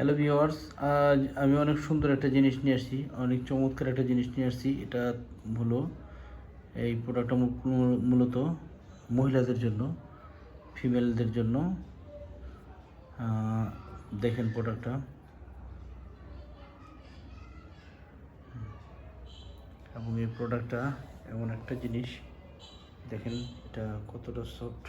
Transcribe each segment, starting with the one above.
Hello viewers আজ আমি অনেক সুন্দর একটা জিনিস নিয়ে আসছি, অনেক চমৎকার একটা জিনিস নিয়ে আসছি, এটা হলো এই প্রোডাক্টটা মূলত মহিলাদের জন্য ফিমেলদের জন্য। দেখেন প্রোডাক্টটা এবং এই প্রোডাক্টটা এমন একটা জিনিস, দেখেন এটা কতটা সফট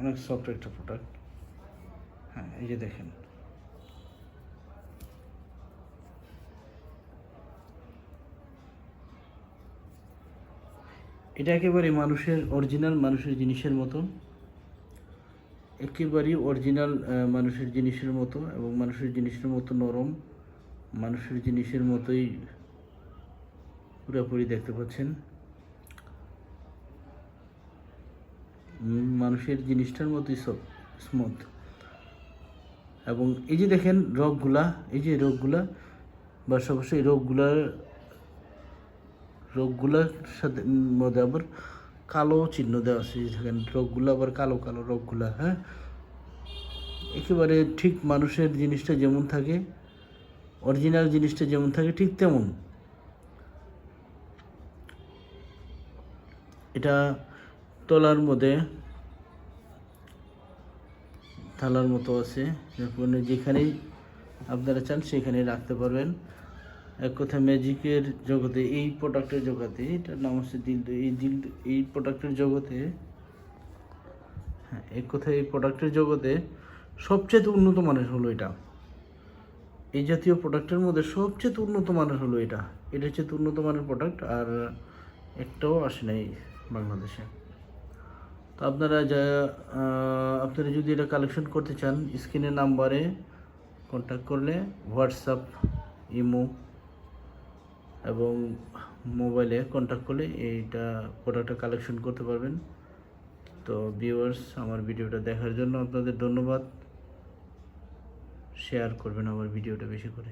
অনেক সফট একটা প্রোডাক্ট হ্যাঁ এই যে দেখেন। এটা একেবারে মানুষের অরিজিনাল মানুষের জিনিসের মতো। একেবারেই অরিজিনাল মানুষের জিনিসের মতো এবং মানুষের জিনিসের মতো নরম। মানুষের জিনিসের মতোই পুরোপুরি দেখতে পাচ্ছেন। মানুষের জিনিসটার মতোই সব স্মুথ এবং এই যে দেখেন রোগগুলা, এই যে রোগগুলা, বা সবশ্য এই রোগগুলার রোগগুলার সাথে মধ্যে আবার কালো চিহ্ন দেওয়া আছে দেখেন রোগগুলো আবার কালো কালো রোগগুলা হ্যাঁ? একেবারে ঠিক মানুষের জিনিসটা যেমন থাকে অরিজিনাল জিনিসটা যেমন থাকে, ঠিক তেমন। এটা তলার মধ্যে থালার মতো আছে। যেখানেই আপনারা চান সেখানে রাখতে পারবেন। এক কথা, ম্যাজিকের জগতে, এই প্রোডাক্টের জগতে, এটার নাম হচ্ছে দিল এই দিল এই প্রোডাক্টের জগতে হ্যাঁ এক কথা, এই প্রোডাক্টের জগতে সবচেয়ে উন্নত মানের হলো এটা। এই জাতীয় প্রোডাক্টের মধ্যে সবচেয়ে উন্নত মানের হলো এটা। এটা হচ্ছে উন্নত মানের প্রোডাক্ট আর একটাও আসে নাই বাংলাদেশে। তো আপনারা যা আপনারা যদি এটা কালেকশন করতে চান স্ক্রিনের নাম্বারে কন্ট্যাক্ট করলে হোয়াটসঅ্যাপ ইমো এবং মোবাইলে কন্ট্যাক্ট করলে এইটা প্রোডাক্টটা কালেকশন করতে পারবেন। তো ভিউয়ার্স আমার ভিডিওটা দেখার জন্য আপনাদের ধন্যবাদ। শেয়ার করবেন আমার ভিডিওটা বেশি করে।